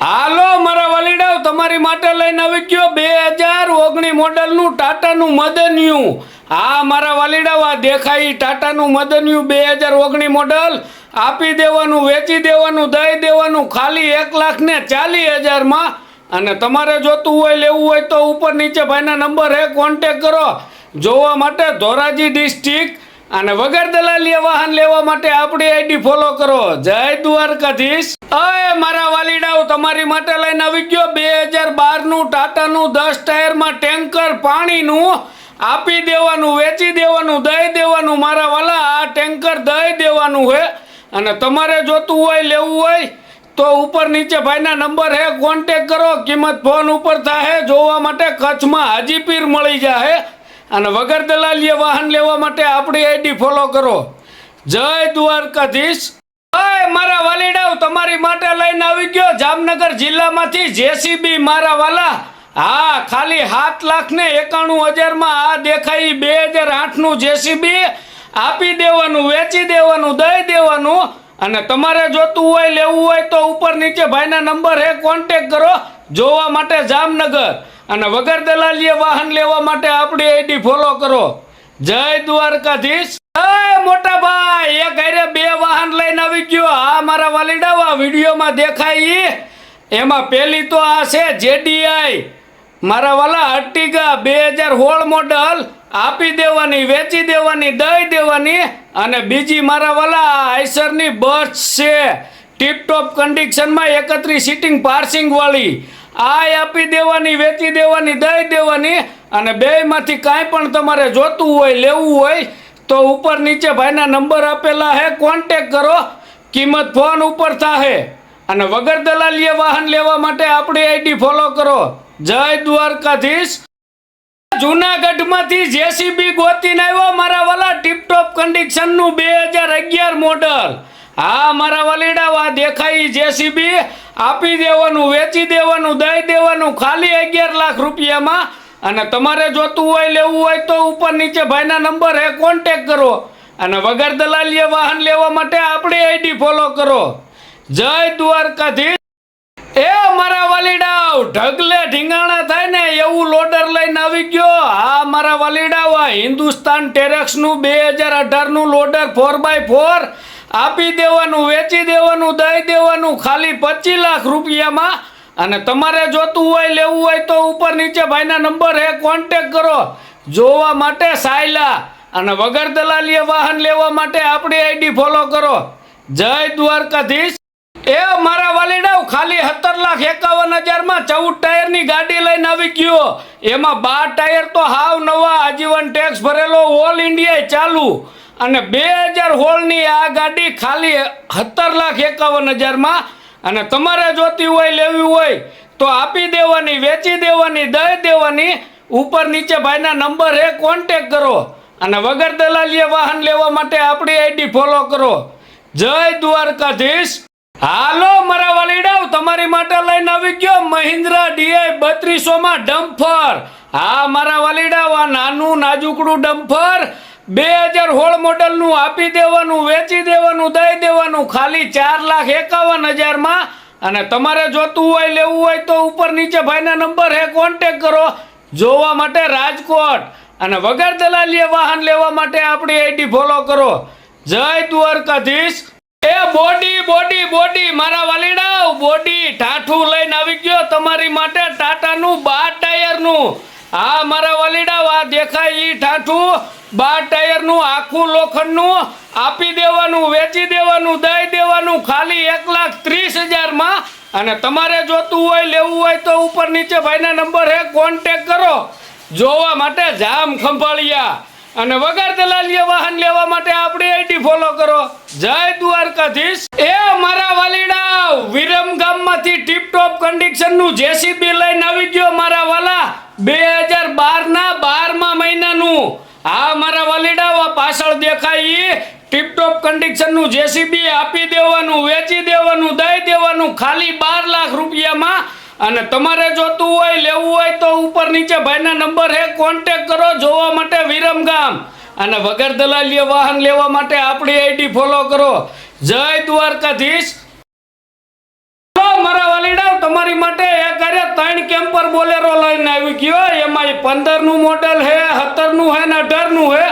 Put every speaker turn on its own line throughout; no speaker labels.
હાલો, મારા વલીડાવ તમારી માટે લઈને આવી ગયો બે હજાર ઓગણી મોડલનું ટાટાનું મદન્યુ. હા, મારા વાલીડાવ આ દેખાય ટાટાનું મદન્યુ બે હજાર ઓગણી મોડલ. આપી દેવાનું, વેચી દેવાનું, દઈ દેવાનું, ખાલી એક લાખ ને ચાલીસ હજારમાં. અને તમારે જોતું હોય, લેવું હોય તો ઉપર નીચે ભાઈના નંબર હે કોન્ટેક કરો. જોવા માટે ધોરાજી ડિસ્ટ્રિક્ટ અને વગર દલાલીએ વાહન લેવા માટે આપણી આઈડી ફોલો કરો. જય દ્વારકાધીશ. અય મારા વાલીડાઓ, તમારી માટે લઈને આવી ગયો બે હજાર બારનું ટાટાનું દસ ટાયરમાં ટેન્કર પાણીનું. આપી દેવાનું, વેચી દેવાનું, દઈ દેવાનું, મારા વાલા, આ ટેન્કર દઈ દેવાનું હે. અને તમારે જોતું હોય, લેવું હોય, તો ઉપર નીચે ભાઈના નંબર હે કોન્ટેક કરો, કિંમત ફોન ઉપર થાય જોવા માટે કચ્છમાં હાજીપીર મળી જાય અને વગર દલાલીએ વાહન લેવા માટે આપણી આઈડી ફોલો કરો. જય દ્વારકાધીશ. અય મારા વાલીડાવ, તમારી માટે લઈને આવી ગયો જામનગર જિલ્લામાંથી જેસીબી મારા વાલા. હા, ખાલી સાત લાખ ને એકાણું હજારમાં આ દેખાઈ બે હજાર આઠનું જેસીબી. આપી દેવાનું, વેચી દેવાનું, દઈ દેવાનું. અને તમારે જોતું હોય, લેવું હોય તો ઉપર નીચે ભાઈના નંબર હે કોન્ટેક કરો. જોવા માટે જામનગર. અને વગર દલાલીએ વાહન લેવા માટે આપણી આઈડી ફોલો કરો. જય દ્વારકાધીશ. એ મોટા ભાઈ. એક ઘરે બે વાહન લઈને આવી ગયો. આ મારા વાલીડાવા વિડીયોમાં દેખાય. એમાં પહેલી તો આ છે જેડીઆઈ. મારા વાલા અર્ટિગા બે હજાર હોળ મોડલ. આપી દેવાની, વેચી દેવાની, દઈ દેવાની. અને બીજી મારા વાલા આઈસરની બસ છે. ટીપટોપ કન્ડિશનમાં એકત્રીસ સીટિંગ પાર્સિંગ વાળી આ આપી દેવાની, વેચી દેવાની, દઈ દેવાની અને બેયમાંથી કાંઈ પણ તમારે જોતું હોય, લેવું હોય, તો ઉપર નીચે ભાઈના નંબર આપેલા હે કોન્ટેક કરો. કિંમત ફોન ઉપર થાહે. અને વગર દલાલીએ વાહન લેવા માટે આપણી આઈડી ફોલો કરો. જય દ્વારકાધીશ. જુનાગઢમાંથી જેસીબી ગોતીને આવ્યો મારા વાલા ટીપટોપ કન્ડિશનનું બે હજાર અગિયાર મોડલ હા, મારા વાલીડા દેખાય જેસીબી. આપી દેવાનું, વેચી દેવાનું, દઈ દેવાનું, ખાલી અગિયાર લાખ રૂપિયામાં. અને તમારે જોતું હોય, લેવું હોય, તો ઉપર નીચે ભાઈના નંબર હે કોન્ટેક કરો. અને વગર દલાલીએ વાહન લેવા માટે આપણી આઈડી ફોલો કરો. જય દ્વારકાધીશ. એ મારા વાલીડાવ ઢગલે ઢીંગાણા થાય ને એવું લોડર લઈને આવી ગયો. હા મારા વલીડાવા હિન્દુસ્તાન ટેરેક્સનું બે હજાર અઢારનું લોડર ફોર બાય ફોર આપી દેવાનું, વેચી દેવાનું, દઈ દેવાનું, ખાલી પચીસ લાખ રૂપિયામાં. અને તમારે જોતું હોય, લેવું હોય તો ઉપર નીચે ભાઈના નંબર હે કોન્ટેક કરો. જોવા માટે સાયલા. અને વગર દલાલીએ વાહન લેવા માટે આપણી આઈડી ફોલો કરો. જય દ્વારકાધીશ. એ મારા વાલીડાવ, ખાલી સત્તર લાખ એકાવન હજારમાં ચૌદ ટાયરની ગાડી લઈને આવી ગયો. એમાં બાર ટાયર તો હાવ નવા, આજીવન ટેક્સ ભરેલો ઓલ ઇન્ડિયા ચાલુ. અને બે હજાર હોળની આ ગાડી ખાલી સત્તર લાખ એકાવન હજારમાં. અને તમારે જોતી હોય, લેવી હોય, તો આપી દેવાની, વેચી દેવાની, દઈ દેવાની. ઉપર નીચે ભાઈના નંબર હે કોન્ટેક કરો. અને વગર દલાલીએ વાહન લેવા માટે આપણી આઈડી ફોલો કરો. જય દ્વારકાધીશ. હાલો, મારા વાલીડાવ, તમારી માટે લઈને આવી ગયો મહિન્દ્રા ડીઆઈ બત્રીસો માં ડમ્ફર. હા, મારા વાલીડાવ, આ નાનું નાજુકડું ડમ્ફર. બે હજાર સોળ મોડલનું આપી દેવાનું, વેચી દેવાનું, દઈ દેવાનું, ખાલી ચાર લાખ એકાવન હજારમાં. અને તમારે જોતું હોય, લેવું હોય તો ઉપર નીચે ભાઈના નંબર હે કોન્ટેક કરો. જોવા માટે રાજકોટ. અને વગર દલાલીએ વાહન લેવા માટે આપણી આઈડી ફોલો કરો. જય દ્વારકાધીશ. એ બોડી બોડી બોડી, મારા વાલીડાવ બોડી ઠાઠું લઈને આવી ગયો તમારી માટે ટાટાનું બાર ટાયરનું. હા, મારા વાલીડાવ આ દેખાય ઈ ઠાઠું. બાર ટાયરનું, આખું લોખંડનું, આપી દેવાનું, વેચી દેવાનું, દઈ દેવાનું, ખાલી એક લાખ ત્રીસ હજારમાં. અને તમારે જોતું હોય, લેવું હોય તો ઉપર નીચે ભાઈના નંબર હે કોન્ટેક કરો. જોવા માટે જામ ખંભાળિયા. અને વગર દલાલીએ વાહન લેવા માટે આપણી આઈડી ફોલો કરો. જય દ્વારકાધીશ. એ મારા વાલીડા વિરમ ગામમાંથી ટીપટોપ કન્ડિશનનું જેસીબી લઈને આવી ગયો મારા વાલા બે હજાર બારના બારમા મહિનાનું. હા મારા વાલીડા આ પાછળ દેખાય ટીપટોપ કન્ડિશનનું જેસીબી આપી દેવાનું, વેચી દેવાનું, દઈ દેવાનું, ખાલી બાર લાખ રૂપિયામાં અને તમારે જોતું હોય, લેવું હોય તો ઉપર નીચે ભાઈના નંબર હે કોન્ટેક કરો જોવા માટે વિરમગામ અને વગર દલાલીએ વાહન લેવા માટે આપણી આઈડી ફોલો કરો. જય દ્વારકાધીશ. મારા વાલીડા, તમારી માટે એક અરે ત્રણ કેમ્પર બોલેરો લઈને આવી ગયો. એમાં પંદરનું મોડેલ હે સત્તરનું હે ને અઢારનું હે.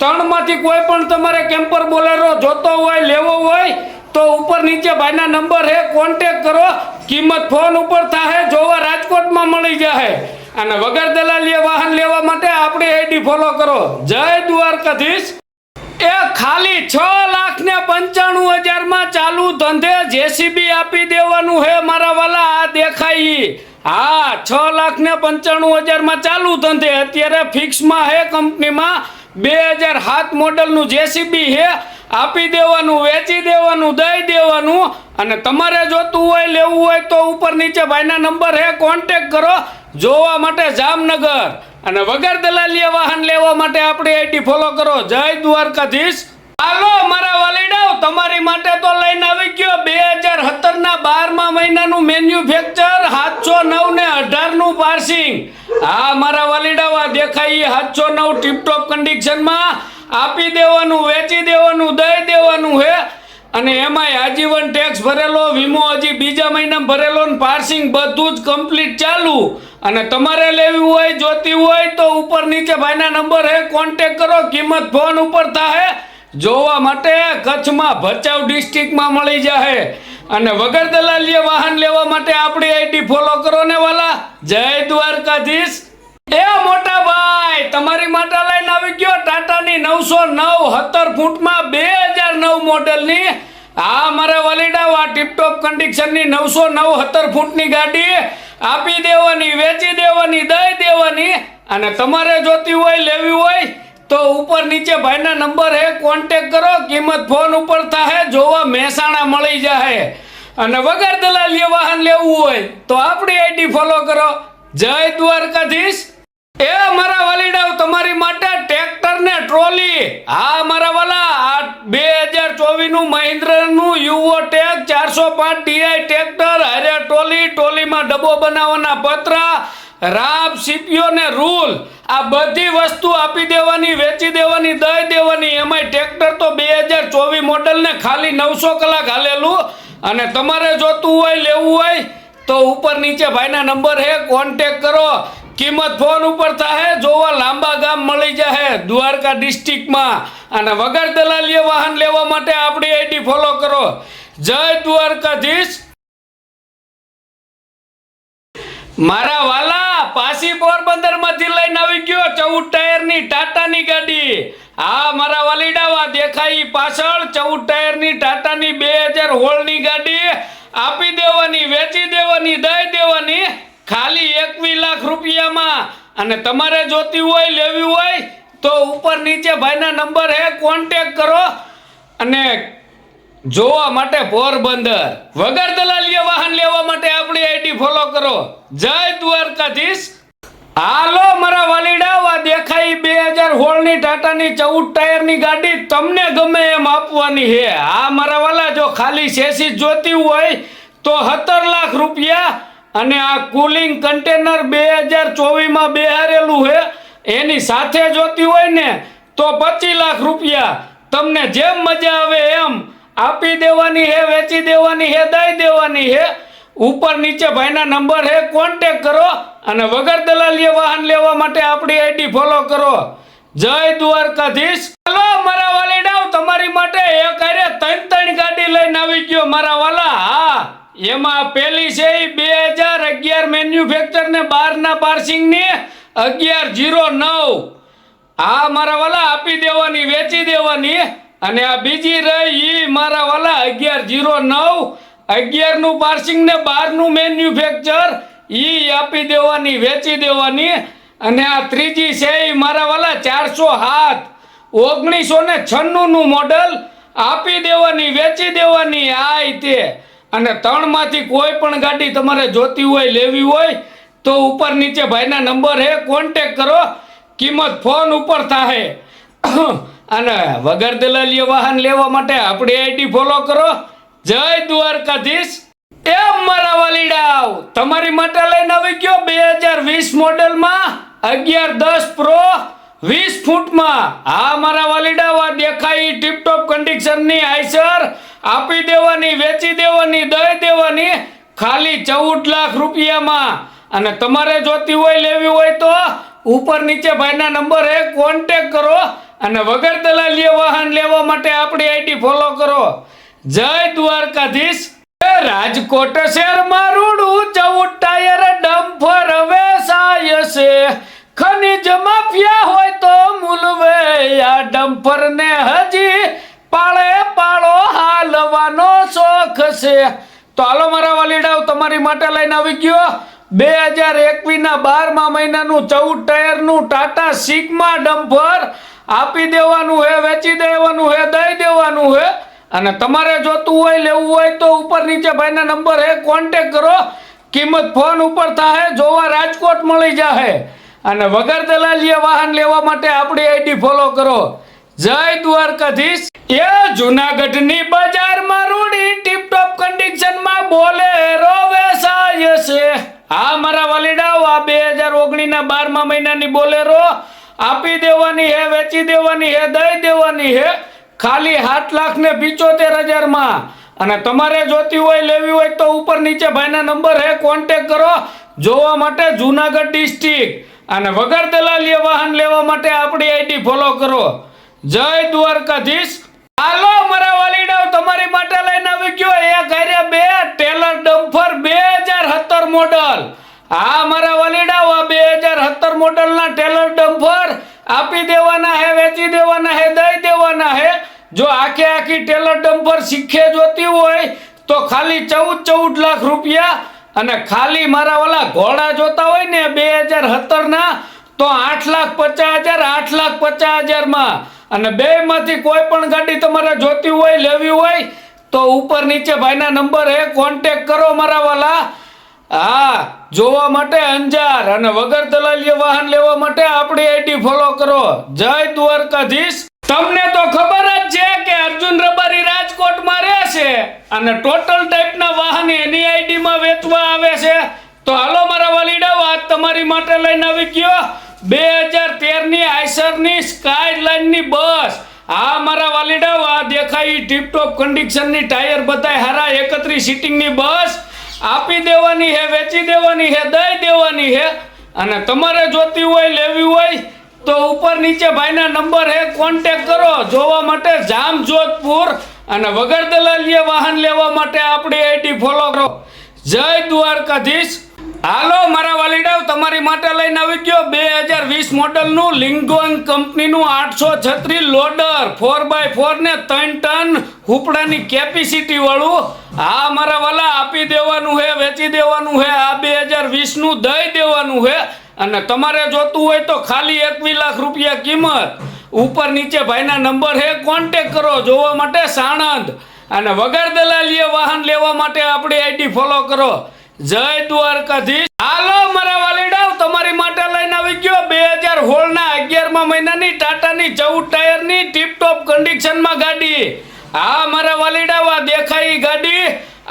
ત્રણમાંથી કોઈ પણ તમારે કેમ્પર બોલેરો જોતો હોય, લેવો હોય તો ઉપર નીચે ભાઈના નંબર હે કોન્ટેક કરો. કિંમત ફોન ઉપર થાય જોવા રાજકોટમાં મળી જાય અને વગર દલાલીએ વાહન લેવા માટે આપણી આઈડી ફોલો કરો. જય દ્વારકાધીશ. એ ખાલી છ લાખ ને પંચાણું હજારમાં ચાલુ ધંધે જેસીબી આપી દેવાનું હે મારા વાલા, આ દેખાય. હા, છ લાખ ને પંચાણું હજારમાં ચાલુ ધંધે. અત્યારે ફિક્સમાં હે કંપનીમાં બે હજાર સાત મોડલનું જેસીબી હે આપી દેવાનું, વેચી દેવાનું, દઈ દેવાનું અને તમારે જોતું હોય, લેવું હોય તો ઉપર નીચે ભાઈના નંબર હે કોન્ટેક કરો. જોવા માટે જામનગર. અને વગર દલાલીએ વાહન લેવા માટે આપણી આઈડી ફોલો કરો. જય દ્વારકાધીશ. હાલો, મારા વાલીડાઓ તમારી માટે તો લઈને આવી ગયો બે હજાર સત્તર ના બારમા મહિનાનું મેન્યુફેક્ચર સાતસો નવ ને અઢારનું પાર્સિંગ હા, મારા વાલીડાઓ દેખાય સાતસો નવ ટીપટોપ કન્ડિશનમાં આપી દેવાનું, વેચી દેવાનું, દઈ દેવાનું હે. અને એમાંય આજીવન ટેક્સ ભરેલો, વીમો હજી બીજા મહિનામાં ભરેલો ને પાર્સિંગ બધું જ કમ્પ્લીટ ચાલુ. અને તમારે લેવી હોય, જોતી હોય, તો ઉપર નીચે ભાઈના નંબર હે કોન્ટેક કરો, કિંમત ફોન ઉપર થાય જોવા માટે કચ્છમાં ભચાઉ ડિસ્ટ્રિક્ટમાં મળી જાય અને વગર દલાલીએ વાહન લેવા માટે આપણી આઈડી ફોલો કરો ને વાલા. જય દ્વારકાધીશ. એ મોટા ભાઈ, તમારી માટે લઈને આવી ગયો ટાટાની નવસો નવ સત્તર ફૂટમાં બે હજાર નવ મોડેલની. આ મારા વલીડા આ ટીપટોપ કન્ડિશનની નવસો નવ સત્તર ફૂટની ગાડી. આપી દેવાની, વેચી દેવાની, દઈ દેવાની. અને તમારે જોતી હોય, લેવી હોય તો ઉપર નીચે ભાઈના નંબર હે કોન્ટેક કરો, કિંમત ફોન ઉપર થાય જોવા મહેસાણા મળી જાય અને વગર દલાલીએ વાહન લેવું હોય, તો આપણી આઈડી ફોલો કરો. જય દ્વારકાધીશ. એ મારા વાલીડાઓ, તમારી માટે ટ્રેક્ટર ને ટ્રોલી હા મારા વાલા, આ બે હજાર ચોવીસનું મહિન્દ્રનું યુવો ટેક ચારસો પાંચ ડીઆઈ ટ્રેક્ટર હારે ટ્રોલી ટ્રોલીમાં ડબ્બો બનાવવાના પતરા. રાબ સીપીઓ ને રૂલ. આ બધી વસ્તુ આપી દેવાની, વેચી દેવાની, દઈ દેવાની. એમાંય ટ્રેક્ટર તો બે હજાર ચોવીસ મોડલ ને ખાલી નવસો કલાક હાલેલું. અને તમારે જોતું હોય, લેવું હોય, તો ઉપર નીચે ભાઈના નંબર હે કોન્ટેક કરો. કિંમત ફોન ઉપર થાય જોવા લાંબા ગામ મળી જાય દ્વારકા ડિસ્ટ્રિક્ટમાં અને વગર દલાલીએ વાહન લેવા માટે આપણી આઈડી ફોલો કરો. જય દ્વારકાધીશ. મારા વાલા પાસી પોરબંદરમાંથી લઈને આવી ગયો ચૌદ ટાયરની ટાટા ની ગાડી. હા મારા વાલીડાવા દેખાય પાછળ ચૌદ ટાયરની ટાટા ની બે હજાર હોળની ગાડી. આપી દેવાની, વેચી દેવાની, દઈ દેવાની, ખાલી એકવીસ લાખ રૂપિયામાં. અને તમારે જોતી હોય, લેવી હોય, તો ઉપર નીચે ભાઈના નંબર હે કોન્ટેક કરો. અને જોવા માટે પોરબંદર. વગર દલાલીએ વાહન લેવા માટે આપણી આઈડી ફોલો કરો. જય દ્વારકાધીશ. હાલો, મારા વાલીડા દેખાઈ બે હજાર હોળની ટાટાની ચૌદ ટાયરની ગાડી તમને ગમે એમ આપવાની છે. આ મારા વાલા, જો ખાલી શેસી જોતી હોય તો સત્તર લાખ રૂપિયા અને આ કુલિંગ કન્ટેનર બે હજાર ચોવીસમાં બેહારેલું છે. એની સાથે જોતી હોય ને તો પચીસ લાખ રૂપિયા. તમને જેમ મજા આવે એમ આપી દેવાની હે, વેચી દેવાની હે, દઈ દેવાની હે. ઉપર નીચે ભાઈના નંબર હે કોન્ટેક કરો અને વગર દલાલીએ વાહન લેવા માટે આપણી આઈડી ફોલો કરો. જય દ્વારકાધીશ. હલો, મારા વાલીડાઓ તમારી માટે એક અરે ત્રણ ત્રણ ગાડી લઈને આવી ગયો મારા વાલા. હા, એમાં પેલી છે બે હજાર અગિયાર મેન્યુફેક્ચર ને બાર ના પાર્સિંગની અગિયાર જીરો નવ. હા, મારા વાલા, આપી દેવાની, વેચી દેવાની. અને આ બીજી રહી ઈ મારા વાલા અગિયાર જીરો નવ. અગિયારનું પાર્સિંગ ને બારનું મેન્યુફેક્ચર ઈ આપી દેવાની, વેચી દેવાની. અને આ ત્રીજી છે એ મારા વાલા ચારસો હાથ. ઓગણીસો ને છન્નું નું મોડલ આપી દેવાની, વેચી દેવાની આ તે. અને ત્રણમાંથી કોઈ પણ ગાડી તમારે જોતી હોય, લેવી હોય, તો ઉપર નીચે ભાઈના નંબર હે. કોન્ટેક કરો. કિંમત ફોન ઉપર થાય અને વગર દલાલીઓ વાહન લેવા માટે આપણી આઈડી ફોલો કરો. જય દ્વારકાધીશ. એમ મારા વાલીડાઓ, તમારી માટે લઈને આવી ગયો બે હજાર વીસ મોડેલમાં અગિયાર દસ પ્રો વીસ ફૂટમાં. હા, મારા વાલીડાઓ, આ દેખાય ટીપટોપ કન્ડિશનની આઈસર. આપી દેવાની, વેચી દેવાની, દઈ દેવાની, ખાલી ચૌદ લાખ રૂપિયામાં. અને તમારે જોતી હોય, લેવી હોય તો ઉપર નીચે ભાઈના નંબર કોન્ટેક કરો. અને વગર દલાલીએ વાહન લેવા માટે આપણી આઈડી ફોલો કરો. જય દ્વારકાધીશ. રાજકોટ શહેરમાં રૂડું ચૌદ ટાયર ડમ્ફર વેસાય છે. ખનિજ માફિયા હોય તો મૂલવે આ ડમ્ફર ને હજી પાળે પાળો હાલવાનો શોખ છે. તો હાલો મારા વાલીડાઓ, તમારી માટે લઈને આવી ગયો. બે હજાર એકવીસના બારમા મહિનાનું ચૌદ ટાયરનું ટાટા સિગ્મા ડમ્ફર આપી દેવાનું હે, વેચી દેવાનું હે, દઈ દેવાનું હે. અને તમારે જોતું હોય, લેવું હોય તો ઉપર નીચે ભાઈના નંબર હે કોન્ટેક કરો. કિંમત ફોન ઉપર થાય જોવા રાજકોટ મળી જાહે. અને વગર દલાલીએ વાહન લેવા માટે આપણી આઈડી ફોલો કરો. જય દ્વારકાધીશ. એ જુનાગઢની બજારમાં રૂડી ટીપટોપ કન્ડિશનમાં બોલેરો વેચાય છે આ મારા વાલીડાઓ, આ બે હજાર ઓગણીના બારમા મહિનાની બોલેરો. આપી દેવાની હે, વેચી દેવાની હે, દઈ દેવાની હે. ખાલી સાત લાખ ને પિચોતેર હજારમાં. અને તમારે જોતી હોય, લેવી હોય તો ઉપર નીચે ભાઈના નંબર હે કોન્ટેક કરો. જોવા માટે જુનાગઢ ડિસ્ટ્રિક્ટ અને વગર દલાલીએ વાહન લેવા માટે આપણી આઈડી ફોલો કરો. જય દ્વારકાધીશ. હાલો, મારા વાલીડાઓ, તમારી માટે લઈને આવી ગયો એક હારે બે ટેલર ડમ્ફર બે હજાર સત્તર મોડલ હા, મારા વાલીડાઓ, આ બે હજાર સત્તર મોડલના ટેલર આપી દેવાના હે, વેચી દેવાના હે, દઈ દેવાના હે. જો આખે આખી ટેલર ડમ્પર શીખે જોતી હોય, તો ખાલી ચૌદ ચૌદ લાખ રૂપિયા અને ખાલી મારા ઓલા ઘોડા જોતા હોય ને બે હજાર સત્તરના, તો આઠ લાખ પચાસ હજાર, આઠ લાખ પચાસ હજારમાં. અને બે માંથી કોઈ પણ ગાડી તમારે જોતી હોય, લેવી હોય, તો ઉપર નીચે ભાઈના નંબર હે કોન્ટેક કરો મારા વાલા હા, જોવા માટે અંજાર અને વગર દલાલીય વાહન લેવા માટે આપણી આઈડી ફોલો કરો. જય દ્વારકાધીશ. તમને તો ખબર જ છે કે અર્જુન રબારી રાજકોટમાં રહે છે અને ટોટલ ટાઈપના વાહન એની આઈડીમાં વેચવા આવે છે. તો હાલો મારા વાલીડાઓ, આજ તમારી માટે લઈને આવી ગયો બે હજાર તેરની આઈસરની સ્કાય લાઇનની બસ. આ મારા વાલીડાઓ, આ દેખાય ટીપટોપ કન્ડિશનની ટાયર બધાય હારા, એકત્રીસ સીટિંગની બસ. આપી દેવાની હે, વેચી દેવાની હે, દઈ દેવાની હે. અને તમારે જોતી હોય, લેવી હોય, તો ઉપર નીચે ભાઈના નંબર હે કોન્ટેક કરો. જોવા માટે જામજોધપુર અને વગર દલાલીએ વાહન લેવા માટે આપણી આઈડી ફોલો કરો. જય દ્વારકાધીશ. હાલો, મારા વાલીડાઓ તમારી માટે લઈને આવી ગયો બે હજાર વીસ મોડલનું લિંગોન કંપનીનું આઠસો છત્રીસ લોડર. ફોર બાય ફોર ને ત્રણ ટન હુપડાની કેપેસિટી વાળું. આ મારા વાલા, આપી દેવાનું છે વેચી દેવાનું છે આ બે હજાર વીસનું દઈ દેવાનું છે અને તમારે જોતું હોય તો ખાલી એકવીસ લાખ રૂપિયા કિંમત. ઉપર નીચે ભાઈના નંબર હે કોન્ટેક કરો, જોવા માટે સાણંદ. અને વગર દલાલીએ વાહન લેવા માટે આપણી આઈડી ફોલો કરો. જય દ્વારકાધીશ. હાલો, મારા વાલીડાઓ તમારી માટે લઈને આવી ગયો બે હજાર સોળના અગિયારમા મહિનાની ટાટાની ચૌદ ટાયરની ટીપટોપ કન્ડિશનમાં ગાડી. હા, મારા વાલીડાઓ આ દેખાય ગાડી.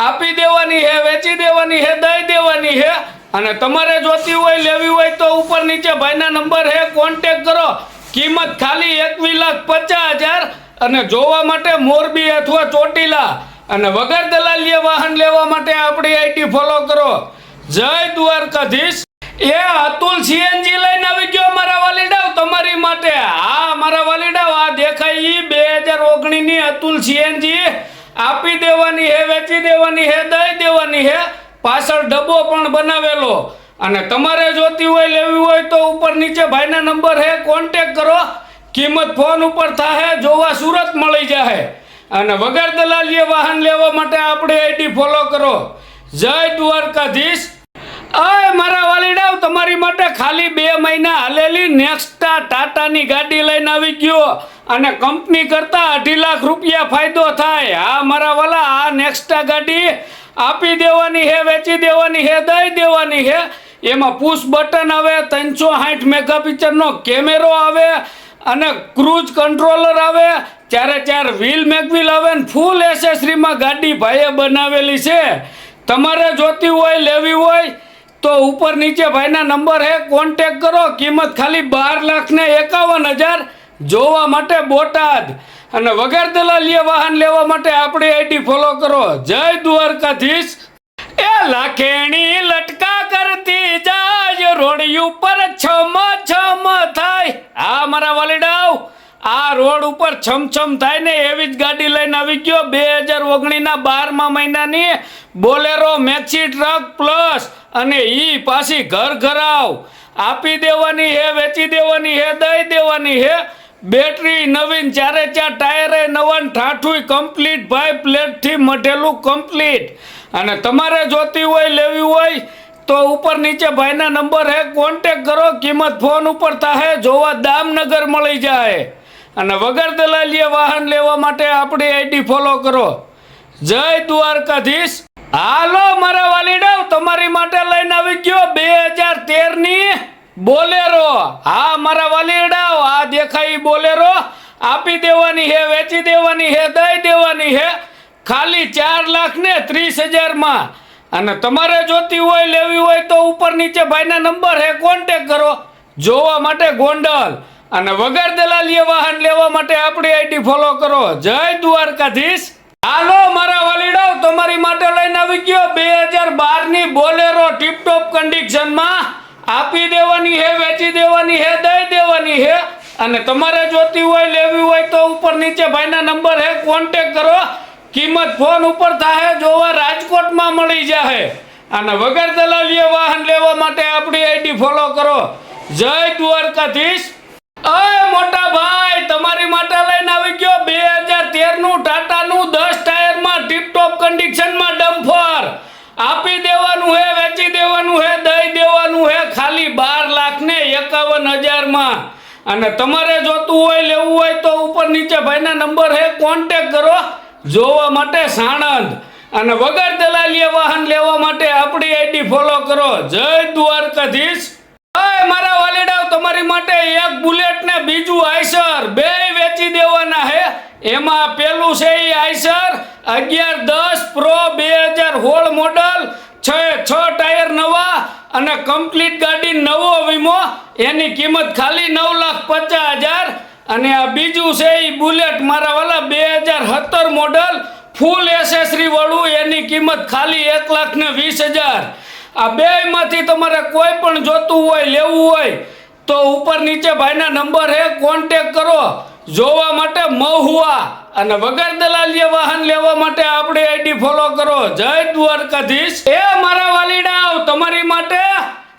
આપી દેવાની હે, વેચી દેવાની હે, દઈ દેવાની હે. અને તમારે જોતી હોય, લેવી હોય તો ઉપર નીચે ભાઈના નંબર હે કોન્ટેક કરો. કિંમત ખાલી એકવીસ લાખ પચાસ હજાર. અને જોવા માટે મોરબી અથવા ચોટીલા. અને વગર દલાલીએ વાહન લેવા માટે આપણી આઈટી ફોલો કરો. જય દ્વારકાધીશ. એ અતુલ સીએનજી લઈને આવી ગયો મારા વાલીડાવ તમારી માટે. હા, મારા વાલીડાવ, આ દેખાય ઈ બે હજાર ઓગણીની અતુલ સીએનજી. આપી દેવાની હે, વેચી દેવાની હે, દઈ દેવાની હે. પાછળ ડબ્બો પણ બનાવેલો. અને તમારે જોતી હોય, લેવી હોય તો ઉપર નીચે ભાઈના નંબર હે કોન્ટેક કરો. કિંમત ફોન ઉપર થાય જોવા સુરત મળી જાહે. અને વગર દલાલીએ વાહન લેવા માટે આપણે આઈડી ફોલો કરો. જય દ્વારકાધીશ. અય, મારા વાલીડાઓ તમારી માટે ખાલી બે મહિના હાલેલી નેક્સ્ટા ટાટાની ગાડી લઈને આવી ગયો અને કંપની કરતાં અઢી લાખ રૂપિયા ફાયદો થાય. હા, મારા વાલા, આ નેક્સ્ટા ગાડી આપી દેવાની હે, વેચી દેવાની હે, દઈ દેવાની હે. એમાં પુશ બટન આવે, ત્રણસો સાઠ મેગાપિક્સલનો કેમેરો આવે અને ક્રૂઝ કંટ્રોલર આવે ચારે ચાર વ્હીલ મેગવ્હીલ આવે ને ફૂલ એસેસરીમાં ગાડી ભાઈએ બનાવેલી છે. તમારે જોતી હોય, લેવી હોય, તો ઉપર નીચે ભાઈના નંબર હે કોન્ટેક કરો. કિંમત ખાલી બાર લાખ ને એકાવન હજાર. જોવા માટે બોટાદ. અને વગર દલાલીએ વાહન લેવા માટે આપણી આઈડી ફોલો કરો. જય દ્વારકાધીશ. એ લાખેણી લટકા કરતી જાય, રોડ ઉપર છમ છમ થાય. આ મારા વાલીડાવ આ રોડ ઉપર છમછમ થાય ને એવી જ ગાડી લઈને આવી ગયો બે હજાર ઓગણીના બારમા મહિનાની બોલેરો મેક્સી ટ્રક પ્લસ અને ઈ પાછી ઘર ઘરાવ. આપી દેવાની હે, વેચી દેવાની હે, દઈ દેવાની હે. બેટરી નવીન ચારે ચાર ટાયરે નવન ઠાઠું કમ્પ્લીટ ભાઈ પ્લેટથી મઢેલું કમ્પ્લીટ અને તમારે જોતી હોય, લેવી હોય, તો ઉપર નીચે ભાઈના નંબર હે. કોન્ટેક કરો, કિંમત ફોન ઉપર થાહે, જોવા દામનગર મળી જાય. અને વગર દલાલીએ વાહન લેવા માટે આપણી આઈડી ફોલો કરો. જય દ્વારકાધીશ. હાલો મારા વાલીડાવ, તમારી માટે લઈને આવી ગયો બે હજાર તેરની બોલેરો. હા, મારા વાલીડાવ, આ દેખાય બોલેરો. આપી દેવાની હે, વેચી દેવાની હે, દઈ દેવાની હે. ખાલી ચાર લાખ ને ત્રીસ હજારમાં. અને તમારે જોતી હોય, લેવી હોય તો ઉપર નીચે ભાઈના નંબર હે કોન્ટેક કરો. જોવા માટે ગોંડલ. અને વગર દલાલીએ વાહન લેવા માટે આપણી આઈડી ફોલો કરો. જય દ્વારકાધીશ. હાલો, મારા વાલીડાઓ, તમારી માટે લઈને આવી ગયો બે હજાર બારની બોલેરો ટીપટોપ કન્ડિશનમાં આપી દેવાની હે, વેચી દેવાની હે, દઈ દેવાની હે. અને તમારે જોતી હોય, લેવી હોય તો ઉપર નીચે ભાઈના નંબર હે કોન્ટેક કરો. કિંમત ફોન ઉપર થાય જોવા રાજકોટમાં મળી જાહે. અને વગર દલાલીએ વાહન લેવા માટે આપણી આઈડી ફોલો કરો. જય દ્વારકાધીશ. અય મોટા ભાઈ, તમારી માટે લઈને આવી ગયો બે હજાર ટાટા નું ટાટા નું દસ ટાયરમાં ટીપટોપ કન્ડિશનમાં ડમ્ફર. આપી દેવાનું હે, વેચી દેવાનું હે, દઈ દેવાનું હે, ખાલી બાર લાખ ને એકાવન હજારમાં અને તમારે જોતું હોય, લેવું હોય તો ઉપર નીચે ભાઈના નંબર હે કોન્ટેક કરો. જોવા માટે સાણંદ. અને વગર દલાલીએ વાહન લેવા માટે આપણી આઈડી ફોલો કરો. જય દ્વારકાધીશ. મારા વાલીડાઓ તમારી માટે એક બુલેટ બીજું આઈસર. બે વેચી દેવાના હે. એમાં પેલું છે એ અગિયાર દસ પ્રો બે હજાર સોળ મોડલ, છ છ ટાયર નવા અને કમ્પ્લીટ ગાડી નવો વીમો. એની કિંમત ખાલી નવ લાખ પચાસ હજાર. અને આ બીજું છે બુલેટ મારા વાલા બે હજાર સત્તર મોડલ ફૂલ એસેસરી વાળું. એની કિંમત ખાલી એક લાખ ને વીસ હજાર. આ બે માંથી તમારે કોઈ પણ જોતું હોય, લેવું હોય, તો ઉપર નીચે ભાઈના નંબર હે કોન્ટેક કરો. જોવા માટે મહુવા. અને વગર દલાલીએ વાહન લેવા માટે આપણી આઈડી ફોલો કરો. જય દ્વારકાધીશ. એ મારા વાલીડાઓ તમારી માટે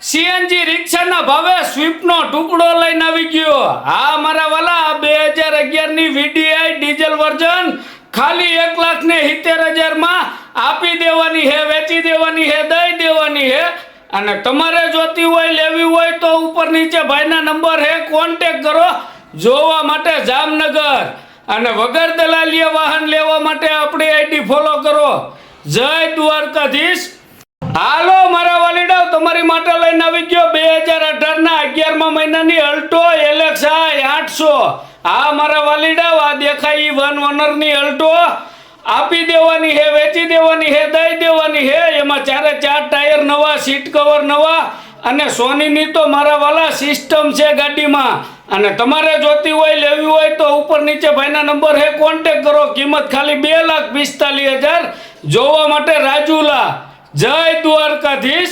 સીએનજી રિક્ષાના ભાવે સ્વીપનો ટુકડો લઈને આવી ગયો. હા, મારા વાલા બે હજાર અગિયારની વીડીઆઈ ડીઝલ વર્ઝન ખાલી એક લાખ ને સિત્તેર હજારમાં આપી દેવાની હે, વેચી દેવાની હે, દઈ દેવાની હે. અને તમારે જોતી હોય, લેવી હોય તો ઉપર નીચે ભાઈના નંબર હે કોન્ટેક કરો. જોવા માટે જામનગર. અને વગર દલાલીએ વાહન લેવા માટે આપણી આઈડી ફોલો કરો. જય દ્વારકાધીશ. હાલો, મારા વાલીડાઓ, તમારી માટે લઈને આવી ગયો બે હજાર અઢારના અગિયારમા મહિનાની અલ્ટો એલેક્સાઈ આઠસો. હા મારા વાલીડા આ દેખાય ઈ વન ઓનરની અલ્ટો. આપી દેવાની હે, વેચી દેવાની હે, દઈ દેવાની હે. એમાં ચારે ચાર ટાયર નવા, સીટ કવર નવા. અને સોનીની તો મારા વાલા સિસ્ટમ છે ગાડીમાં. અને તમારે જોતી હોય, લેવી હોય તો ઉપર નીચે ભાઈના નંબર હે કોન્ટેક કરો. કિંમત ખાલી બે લાખ પિસ્તાલીસ હજાર. જોવા માટે રાજુલા. જય દ્વારકાધીશ.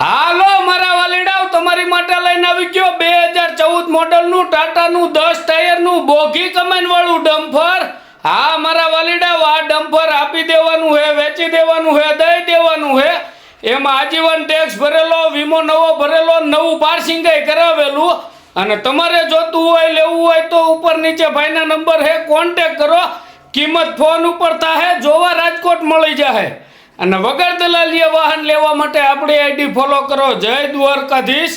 હાલો મારા વાલીડાઓ તમારી માટે લઈને આવી ગયો બે હજાર ચૌદ મોડલનું, ટાટાનું, દસ ટાયરનું બોઘી કમાઈન વાળું ડમ્ફર. હા, મારા વાલીડા, આ ડમ્ફર આપી દેવાનું હે, વેચી દેવાનું હે, દઈ દેવાનું હે. એમાં આજીવન ટેક્સ ભરેલો, વીમો નવો ભરેલો, નવું પાર્સિંગ કરાવેલું. અને તમારે જોતું હોય, લેવું હોય, તો ઉપર નીચે ભાઈના નંબર હે કોન્ટેક કરો. કિંમત ફોન ઉપર થાહે, જોવા રાજકોટ મળી જાહે. અને વગર દલાલીએ વાહન લેવા માટે આપણી આઈડી ફોલો કરો. જય દ્વારકાધીશ.